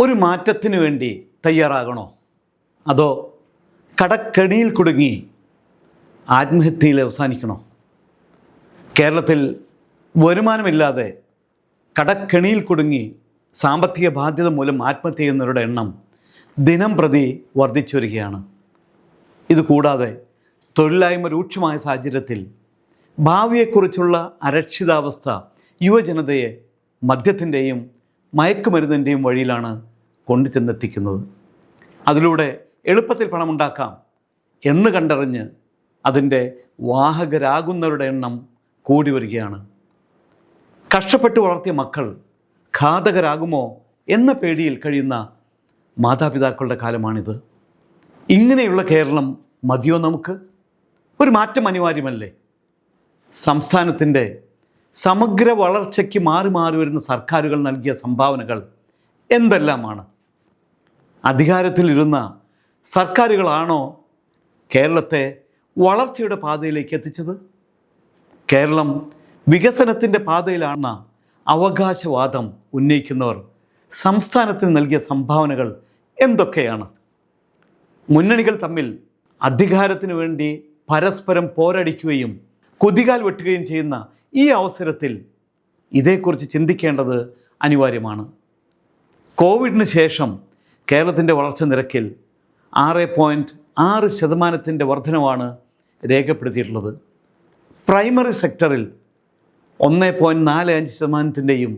ഒരു മാറ്റത്തിന് വേണ്ടി തയ്യാറാകണോ? അതോ കടക്കണിയിൽ കുടുങ്ങി ആത്മഹത്യയിൽ അവസാനിക്കണോ? കേരളത്തിൽ വരുമാനമില്ലാതെ കടക്കെണിയിൽ കുടുങ്ങി സാമ്പത്തിക ബാധ്യത മൂലം ആത്മഹത്യ ചെയ്യുന്നവരുടെ എണ്ണം ദിനം പ്രതി വർദ്ധിച്ചു വരികയാണ്. ഇതുകൂടാതെ തൊഴിലില്ലായ്മ രൂക്ഷമായ സാഹചര്യത്തിൽ ഭാവിയെക്കുറിച്ചുള്ള അരക്ഷിതാവസ്ഥ യുവജനതയെ മദ്യത്തിന്റെയും മയക്കുമരുന്നിന്റെയും വഴിയിലാണ് കൊണ്ടുചെന്നെത്തിക്കുന്നത് അതിലൂടെ എളുപ്പത്തിൽ പണമുണ്ടാക്കാം എന്ന് കണ്ടറിഞ്ഞ് അതിന്റെ വാഹകരാകുന്നവരുടെ എണ്ണം കൂടി വരികയാണ്. കഷ്ടപ്പെട്ട് വളർത്തിയ മക്കൾ ഘാതകരാകുമോ എന്ന പേടിയിൽ കഴിയുന്ന മാതാപിതാക്കളുടെ കാലമാണിത്. ഇങ്ങനെയുള്ള കേരളം മതിയോ നമുക്ക്? ഒരു മാറ്റം അനിവാര്യമല്ലേ? സംസ്ഥാനത്തിന്റെ സമഗ്ര വളർച്ചയ്ക്ക് മാറി മാറി വരുന്ന സർക്കാരുകൾ നൽകിയ സംഭാവനകൾ എന്തെല്ലാമാണ്? അധികാരത്തിലിരുന്ന സർക്കാരുകളാണോ കേരളത്തെ വളർച്ചയുടെ പാതയിലേക്ക് എത്തിച്ചത്? കേരളം വികസനത്തിന്റെ പാതയിലാണ് അവകാശവാദം ഉന്നയിക്കുന്നവർ സംസ്ഥാനത്തിന് നൽകിയ സംഭാവനകൾ എന്തൊക്കെയാണ്? മുന്നണികൾ തമ്മിൽ അധികാരത്തിനു വേണ്ടി പരസ്പരം പോരടിക്കുകയും കുതികാൽ വെട്ടുകയും ചെയ്യുന്ന ഈ അവസരത്തിൽ ഇതേക്കുറിച്ച് ചിന്തിക്കേണ്ടത് അനിവാര്യമാണ്. കോവിഡിന് ശേഷം കേരളത്തിന്റെ വളർച്ച നിരക്കിൽ ആറ് പോയിന്റ് ആറ് ശതമാനത്തിന്റെ വർധനവാണ് രേഖപ്പെടുത്തിയിട്ടുള്ളത്. പ്രൈമറി സെക്ടറിൽ ഒന്ന് പോയിന്റ് നാല് അഞ്ച് ശതമാനത്തിന്റെയും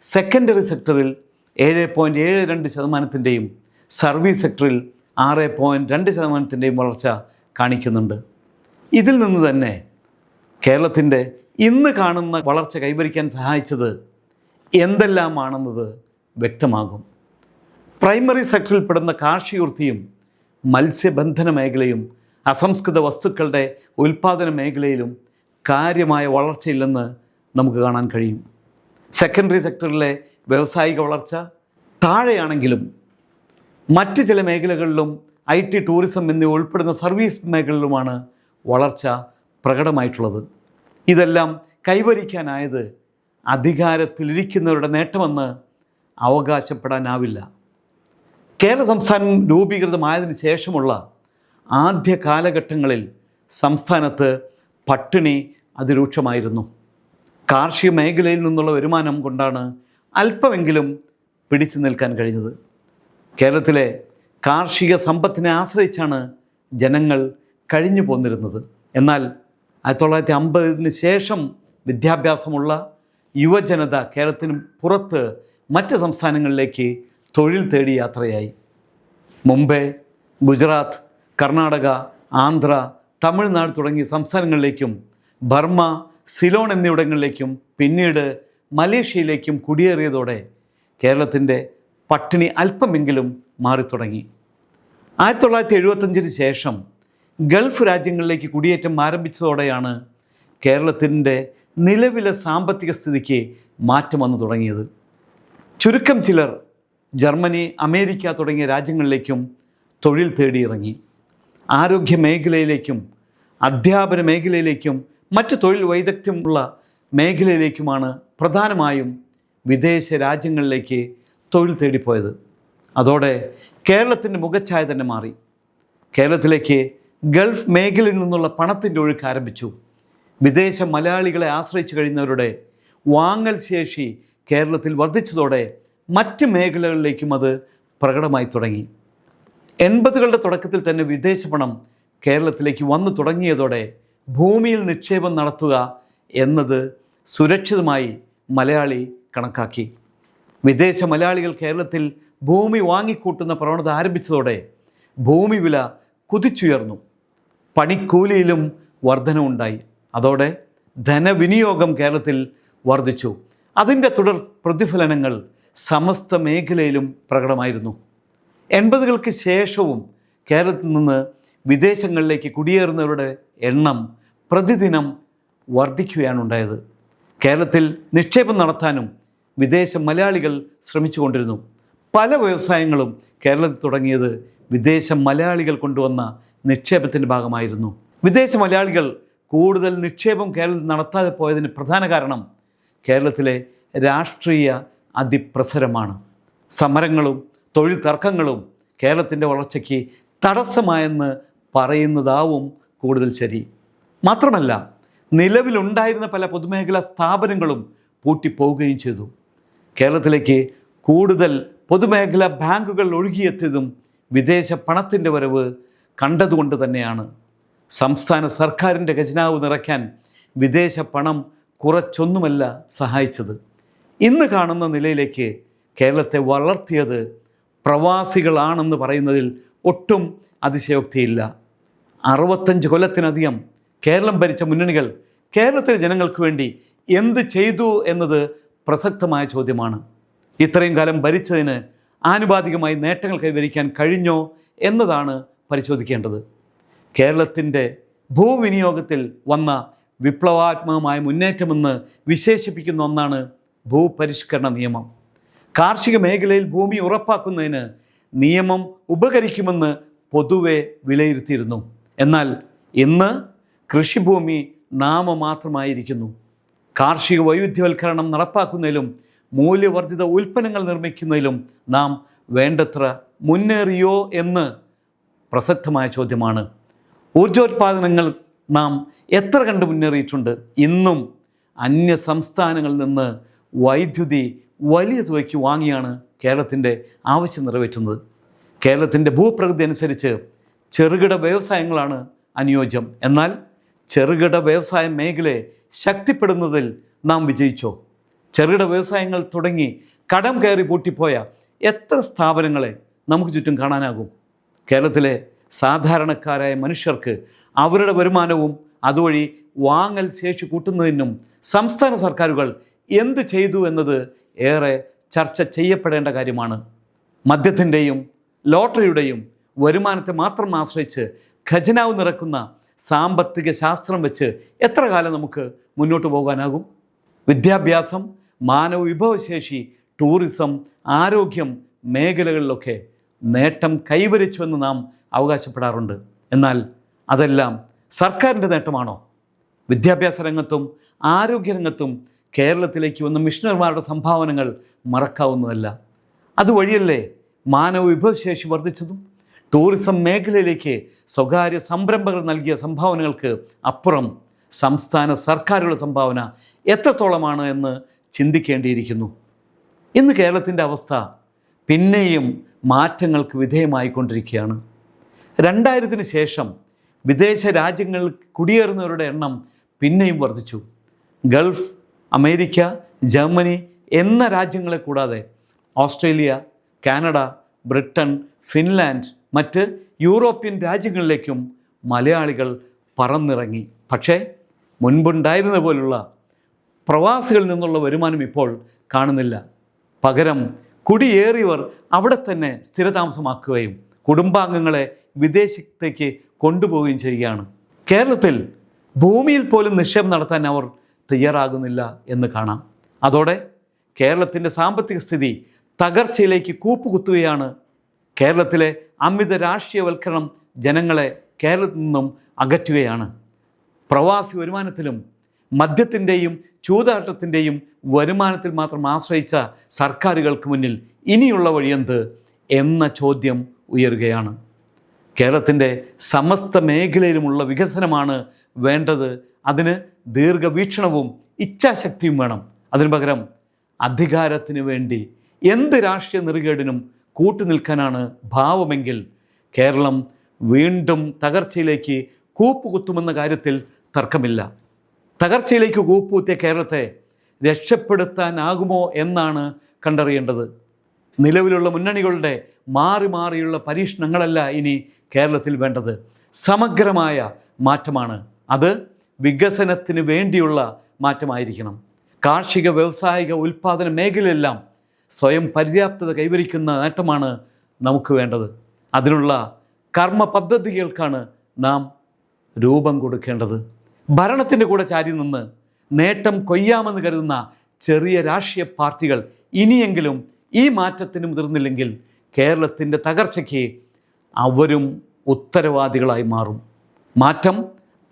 സെക്കൻഡറി സെക്ടറിൽ ഏഴ് പോയിന്റ് ഏഴ് രണ്ട് ശതമാനത്തിന്റെയും സർവീസ് സെക്ടറിൽ ആറ് പോയിന്റ് രണ്ട് ശതമാനത്തിന്റെയും വളർച്ച കാണിക്കുന്നുണ്ട്. ഇതിൽ നിന്ന് തന്നെ കേരളത്തിന്റെ ഇന്ന് കാണുന്ന വളർച്ച കൈവരിക്കാൻ സഹായിച്ചത് എന്തെല്ലാമാണെന്നത് വ്യക്തമാകും. പ്രൈമറി സെക്ടറിൽപ്പെടുന്ന കാർഷികവൃത്തിയും മത്സ്യബന്ധന മേഖലയും അസംസ്കൃത വസ്തുക്കളുടെ ഉൽപ്പാദന മേഖലയിലും കാര്യമായ വളർച്ചയില്ലെന്ന് നമുക്ക് കാണാൻ കഴിയും. സെക്കൻഡറി സെക്ടറിലെ വ്യാവസായിക വളർച്ച താഴെയാണെങ്കിലും മറ്റ് ചില മേഖലകളിലും ഐ ടി ടൂറിസം എന്നിവ ഉൾപ്പെടുന്ന സർവീസ് മേഖലയിലുമാണ് വളർച്ച പ്രകടമായിട്ടുള്ളത്. ഇതെല്ലാം കൈവരിക്കാനായത് അധികാരത്തിലിരിക്കുന്നവരുടെ നേട്ടമെന്ന് അവകാശപ്പെടാനാവില്ല. കേരള സംസ്ഥാനം രൂപീകൃതമായതിനു ശേഷമുള്ള ആദ്യ കാലഘട്ടങ്ങളിൽ സംസ്ഥാനത്ത് പട്ടിണി അതിരൂക്ഷമായിരുന്നു. കാർഷിക മേഖലയിൽ നിന്നുള്ള വരുമാനം കൊണ്ടാണ് അല്പമെങ്കിലും പിടിച്ചു നിൽക്കാൻ കഴിഞ്ഞത്. കേരളത്തിലെ കാർഷിക സമ്പത്തിനെ ആശ്രയിച്ചാണ് ജനങ്ങൾ കഴിഞ്ഞു പോന്നിരുന്നത്. എന്നാൽ ആയിരത്തി തൊള്ളായിരത്തി അമ്പതിന് ശേഷം വിദ്യാഭ്യാസമുള്ള യുവജനത കേരളത്തിന് പുറത്ത് മറ്റ് സംസ്ഥാനങ്ങളിലേക്ക് തൊഴിൽ തേടി യാത്രയായി. മുംബൈ ഗുജറാത്ത് കർണാടക ആന്ധ്ര തമിഴ്നാട് തുടങ്ങിയ സംസ്ഥാനങ്ങളിലേക്കും ബർമ്മ സിലോൺ എന്നിവിടങ്ങളിലേക്കും പിന്നീട് മലേഷ്യയിലേക്കും കുടിയേറിയതോടെ കേരളത്തിന്റെ പട്ടിണി അല്പമെങ്കിലും മാറിത്തുടങ്ങി. ആയിരത്തി തൊള്ളായിരത്തി എഴുപത്തഞ്ചിന് ശേഷം ഗൾഫ് രാജ്യങ്ങളിലേക്ക് കുടിയേറ്റം ആരംഭിച്ചതോടെയാണ് കേരളത്തിന്റെ നിലവിലെ സാമ്പത്തിക സ്ഥിതിക്ക് മാറ്റം വന്നു തുടങ്ങിയത്. ചുരുക്കം ചിലർ ജർമ്മനി അമേരിക്ക തുടങ്ങിയ രാജ്യങ്ങളിലേക്കും തൊഴിൽ തേടിയിറങ്ങി. ആരോഗ്യ മേഖലയിലേക്കും അധ്യാപന മേഖലയിലേക്കും മറ്റ് തൊഴിൽ വൈദഗ്ധ്യമുള്ള മേഖലയിലേക്കുമാണ് പ്രധാനമായും വിദേശ രാജ്യങ്ങളിലേക്ക് തൊഴിൽ തേടിപ്പോയത്. അതോടെ കേരളത്തിന്റെ മുഖച്ഛായ തന്നെ മാറി. കേരളത്തിലേക്ക് ഗൾഫ് മേഖലയിൽ നിന്നുള്ള പണത്തിന്റെ ഒഴുക്ക് ആരംഭിച്ചു. വിദേശ മലയാളികളെ ആശ്രയിച്ചു കഴിയുന്നവരുടെ വാങ്ങൽ ശേഷി കേരളത്തിൽ വർദ്ധിച്ചതോടെ മറ്റ് മേഖലകളിലേക്കും അത് പ്രകടമായി തുടങ്ങി. എൺപതുകളുടെ തുടക്കത്തിൽ തന്നെ വിദേശ പണം കേരളത്തിലേക്ക് വന്നു തുടങ്ങിയതോടെ ഭൂമിയിൽ നിക്ഷേപം നടത്തുക എന്നത് സുരക്ഷിതമായി മലയാളി കണക്കാക്കി. വിദേശ മലയാളികൾ കേരളത്തിൽ ഭൂമി വാങ്ങിക്കൂട്ടുന്ന പ്രവണത ആരംഭിച്ചതോടെ ഭൂമി വില കുതിച്ചുയർന്നു. പണിക്കൂലിയിലും വർധനവുണ്ടായി അതോടെ ധനവിനിയോഗം കേരളത്തിൽ വർദ്ധിച്ചു അതിന്റെ തുടർ പ്രതിഫലനങ്ങൾ സമസ്ത മേഖലയിലും പ്രകടമായിരുന്നു. എൺപതുകൾക്ക് ശേഷവും കേരളത്തിൽ നിന്ന് വിദേശങ്ങളിലേക്ക് കുടിയേറുന്നവരുടെ എണ്ണം പ്രതിദിനം വർദ്ധിക്കുകയാണ് ഉണ്ടായത് കേരളത്തിൽ നിക്ഷേപം നടത്താനും വിദേശ മലയാളികൾ ശ്രമിച്ചുകൊണ്ടിരുന്നു. പല വ്യവസായങ്ങളും കേരളത്തിൽ തുടങ്ങിയത് വിദേശ മലയാളികൾ കൊണ്ടുവന്ന നിക്ഷേപത്തിന്റെ ഭാഗമായിരുന്നു. വിദേശ മലയാളികൾ കൂടുതൽ നിക്ഷേപം കേരളത്തിൽ നടത്താതെ പോയതിന് പ്രധാന കാരണം കേരളത്തിലെ രാഷ്ട്രീയ അതിപ്രസരമാണ്. സമരങ്ങളും തൊഴിൽ തർക്കങ്ങളും കേരളത്തിന്റെ വളർച്ചയ്ക്ക് തടസ്സമായെന്ന് പറയുന്നതാവും കൂടുതൽ ശരി. മാത്രമല്ല നിലവിലുണ്ടായിരുന്ന പല പൊതുമേഖലാ സ്ഥാപനങ്ങളും പൂട്ടിപ്പോവുകയും ചെയ്തു. കേരളത്തിലേക്ക് കൂടുതൽ പൊതുമേഖലാ ബാങ്കുകൾ ഒഴുകിയെത്തിയതും വിദേശ പണത്തിന്റെ വരവ് കണ്ടതുകൊണ്ട് തന്നെയാണ്. സംസ്ഥാന സർക്കാരിന്റെ ഖജനാവ് നിറയ്ക്കാൻ വിദേശ പണം കുറച്ചൊന്നുമല്ല സഹായിച്ചത്. ഇന്ന് കാണുന്ന നിലയിലേക്ക് കേരളത്തെ വളർത്തിയത് പ്രവാസികളാണെന്ന് പറയുന്നതിൽ ഒട്ടും അതിശയോക്തിയില്ല. അറുപത്തഞ്ച് കൊല്ലത്തിനധികം കേരളം ഭരിച്ച മുന്നണികൾ കേരളത്തിലെ ജനങ്ങൾക്ക് വേണ്ടി എന്ത് ചെയ്തു എന്നത് പ്രസക്തമായ ചോദ്യമാണ്. ഇത്രയും കാലം ഭരിച്ചതിന് ആനുപാതികമായി നേട്ടങ്ങൾ കൈവരിക്കാൻ കഴിഞ്ഞോ എന്നതാണ് പരിശോധിക്കേണ്ടത്. കേരളത്തിന്റെ ഭൂവിനിയോഗത്തിൽ വന്ന വിപ്ലവാത്മകമായ മുന്നേറ്റമെന്ന് വിശേഷിപ്പിക്കുന്ന ഒന്നാണ് ഭൂപരിഷ്കരണ നിയമം. കാർഷിക മേഖലയിൽ ഭൂമി ഉറപ്പാക്കുന്നതിന് നിയമം ഉപകരിക്കുമെന്ന് പൊതുവെ വിലയിരുത്തിയിരുന്നു. എന്നാൽ ഇന്ന് കൃഷിഭൂമി നാമമാത്രമായിരിക്കുന്നു. കാർഷിക വൈവിധ്യവൽക്കരണം നടപ്പാക്കുന്നതിലും മൂല്യവർദ്ധിത ഉൽപ്പന്നങ്ങൾ നിർമ്മിക്കുന്നതിലും നാം വേണ്ടത്ര മുന്നേറിയോ എന്ന് പ്രസക്തമായ ചോദ്യമാണ്. ഊർജോത്പാദനങ്ങൾ നാം എത്ര കണ്ട് മുന്നേറിയിട്ടുണ്ട്? ഇന്നും അന്യ സംസ്ഥാനങ്ങളിൽ നിന്ന് വൈദ്യുതി വലിയ തുകയ്ക്ക് വാങ്ങിയാണ് കേരളത്തിന്റെ ആവശ്യം നിറവേറ്റുന്നത്. കേരളത്തിന്റെ ഭൂപ്രകൃതി അനുസരിച്ച് ചെറുകിട വ്യവസായങ്ങളാണ് അനുയോജ്യം. എന്നാൽ ചെറുകിട വ്യവസായ മേഖലയെ ശക്തിപ്പെടുന്നതിൽ നാം വിജയിച്ചോ? ചെറുകിട വ്യവസായങ്ങൾ തുടങ്ങി കടം കയറി പൂട്ടിപ്പോയ എത്ര സ്ഥാപനങ്ങളെ നമുക്ക് ചുറ്റും കാണാനാകും? കേരളത്തിലെ സാധാരണക്കാരായ മനുഷ്യർക്ക് അവരുടെ വരുമാനവും അതുവഴി വാങ്ങൽ ശേഷി കൂട്ടുന്നതിനും സംസ്ഥാന സർക്കാരുകൾ എന്ത് ചെയ്തു എന്നത് ഏറെ ചർച്ച ചെയ്യപ്പെടേണ്ട കാര്യമാണ്. മദ്യത്തിന്റെയും ലോട്ടറിയുടെയും വരുമാനത്തെ മാത്രം ആശ്രയിച്ച് ഖജനാവ് നിറക്കുന്ന സാമ്പത്തിക ശാസ്ത്രം വെച്ച് എത്ര കാലം നമുക്ക് മുന്നോട്ട് പോകാനാകും? വിദ്യാഭ്യാസം മാനവ വിഭവശേഷി ടൂറിസം ആരോഗ്യം മേഖലകളിലൊക്കെ നേട്ടം കൈവരിച്ചുവെന്ന് നാം അവകാശപ്പെടാറുണ്ട്. എന്നാൽ അതെല്ലാം സർക്കാരിന്റെ നേട്ടമാണോ? വിദ്യാഭ്യാസ രംഗത്തും ആരോഗ്യരംഗത്തും കേരളത്തിലേക്ക് വന്ന മിഷണർമാരുടെ സംഭാവനകൾ മറക്കാവുന്നതല്ല. അതുവഴിയല്ലേ മാനവ വിഭവശേഷി വർദ്ധിച്ചതും? ടൂറിസം മേഖലയിലേക്ക് സ്വകാര്യ സംരംഭകർ നൽകിയ സംഭാവനകൾക്ക് അപ്പുറം സംസ്ഥാന സർക്കാരുകളുടെ സംഭാവന എത്രത്തോളമാണ് എന്ന് ചിന്തിക്കേണ്ടിയിരിക്കുന്നു. ഇന്ന് കേരളത്തിന്റെ അവസ്ഥ പിന്നെയും മാറ്റങ്ങൾക്ക് വിധേയമായിക്കൊണ്ടിരിക്കുകയാണ്. രണ്ടായിരത്തിന് ശേഷം വിദേശ രാജ്യങ്ങളിൽ കുടിയേറുന്നവരുടെ എണ്ണം പിന്നെയും വർദ്ധിച്ചു. ഗൾഫ് അമേരിക്ക ജർമ്മനി എന്ന രാജ്യങ്ങളെ കൂടാതെ ഓസ്ട്രേലിയ കാനഡ ബ്രിട്ടൻ ഫിൻലാൻഡ് മറ്റ് യൂറോപ്യൻ രാജ്യങ്ങളിലേക്കും മലയാളികൾ പറന്നിറങ്ങി. പക്ഷേ മുൻപുണ്ടായിരുന്ന പോലുള്ള പ്രവാസികളിൽ നിന്നുള്ള വരുമാനം ഇപ്പോൾ കാണുന്നില്ല. പകരം കുടിയേറിയവർ അവിടെ തന്നെ സ്ഥിരതാമസമാക്കുകയും കുടുംബാംഗങ്ങളെ വിദേശത്തേക്ക് കൊണ്ടുപോവുകയും ചെയ്യുകയാണ്. കേരളത്തിൽ ഭൂമിയിൽ പോലും നിക്ഷേപം നടത്താൻ അവർ തയ്യാറാകുന്നില്ല എന്ന് കാണാം. അതോടെ കേരളത്തിന്റെ സാമ്പത്തിക സ്ഥിതി തകർച്ചയിലേക്ക് കൂപ്പുകുത്തുകയാണ്. കേരളത്തിലെ അമിത രാഷ്ട്രീയവൽക്കരണം ജനങ്ങളെ കേരളത്തിൽ നിന്നും അകറ്റുകയാണ്. പ്രവാസി വരുമാനത്തിലും മദ്യത്തിന്റെയും ചൂതാട്ടത്തിന്റെയും വരുമാനത്തിൽ മാത്രം ആശ്രയിച്ച സർക്കാരുകൾക്ക് മുന്നിൽ ഇനിയുള്ള വഴിയെന്ത് എന്ന ചോദ്യം ഉയരുകയാണ്. കേരളത്തിന്റെ സമസ്ത മേഖലയിലുമുള്ള വികസനമാണ് വേണ്ടത് അതിന് ദീർഘവീക്ഷണവും ഇച്ഛാശക്തിയും വേണം. അതിനു പകരം അധികാരത്തിന് വേണ്ടി എന്ത് രാഷ്ട്രീയ നെറുകേടിനും കൂട്ടുനിൽക്കാനാണ് ഭാവമെങ്കിൽ കേരളം വീണ്ടും തകർച്ചയിലേക്ക് കൂപ്പുകുത്തുമെന്ന കാര്യത്തിൽ തർക്കമില്ല. തകർച്ചയിലേക്ക് കൂപ്പുകുത്തിയ കേരളത്തെ രക്ഷപ്പെടുത്താനാകുമോ എന്നാണ് കണ്ടറിയേണ്ടത്. നിലവിലുള്ള മുന്നണികളുടെ മാറി മാറിയുള്ള പരീക്ഷണങ്ങളല്ല ഇനി കേരളത്തിൽ വേണ്ടത്. സമഗ്രമായ മാറ്റമാണ്. അത് വികസനത്തിന് വേണ്ടിയുള്ള മാറ്റമായിരിക്കണം. കാർഷിക വ്യവസായിക ഉൽപ്പാദന മേഖലയെല്ലാം സ്വയം പര്യാപ്തത കൈവരിക്കുന്ന നേട്ടമാണ് നമുക്ക് വേണ്ടത്. അതിനുള്ള കർമ്മ പദ്ധതികൾക്കാണ് നാം രൂപം കൊടുക്കേണ്ടത്. ഭരണത്തിന്റെ കൂടെ ചാരി നിന്ന് നേട്ടം കൊയ്യാമെന്ന് കരുതുന്ന ചെറിയ രാഷ്ട്രീയ പാർട്ടികൾ ഇനിയെങ്കിലും ഈ മാറ്റത്തിന് മുതിർന്നില്ലെങ്കിൽ കേരളത്തിന്റെ തകർച്ചയ്ക്ക് അവരും ഉത്തരവാദികളായി മാറും. മാറ്റം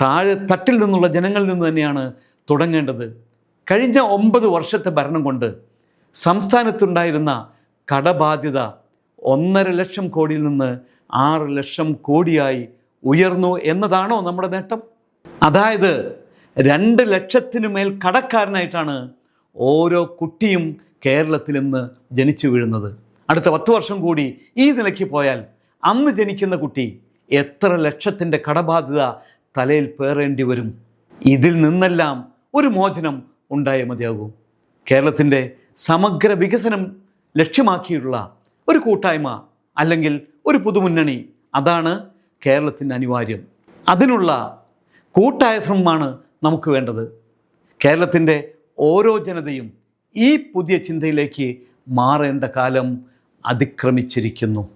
താഴെ തട്ടിൽ നിന്നുള്ള ജനങ്ങളിൽ നിന്ന് തന്നെയാണ് തുടങ്ങേണ്ടത്. കഴിഞ്ഞ ഒമ്പത് വർഷത്തെ ഭരണം കൊണ്ട് സംസ്ഥാനത്തുണ്ടായിരുന്ന കടബാധ്യത ഒന്നര ലക്ഷം കോടിയിൽ നിന്ന് ആറ് ലക്ഷം കോടിയായി ഉയർന്നു എന്നതാണോ നമ്മുടെ നേട്ടം? അതായത് രണ്ട് ലക്ഷത്തിനു മേൽ കടക്കാരനായിട്ടാണ് ഓരോ കുട്ടിയും കേരളത്തിൽ നിന്ന് ജനിച്ചു വീഴുന്നത്. അടുത്ത പത്ത് വർഷം കൂടി ഈ നിലയ്ക്ക് പോയാൽ അന്ന് ജനിക്കുന്ന കുട്ടി എത്ര ലക്ഷത്തിന്റെ കടബാധ്യത തലയിൽ പേറേണ്ടി വരും. ഇതിൽ നിന്നെല്ലാം ഒരു മോചനം ഉണ്ടായേ മതിയാകൂ. കേരളത്തിന്റെ സമഗ്ര വികസനം ലക്ഷ്യമാക്കിയുള്ള ഒരു കൂട്ടായ്മ അല്ലെങ്കിൽ ഒരു പുതുമുന്നണി അതാണ് കേരളത്തിന് അനിവാര്യം. അതിനുള്ള കൂട്ടായ ശ്രമമാണ് നമുക്ക് വേണ്ടത്. കേരളത്തിന്റെ ഓരോ ജനതയും ഈ പുതിയ ചിന്തയിലേക്ക് മാറേണ്ട കാലം അതിക്രമിച്ചിരിക്കുന്നു.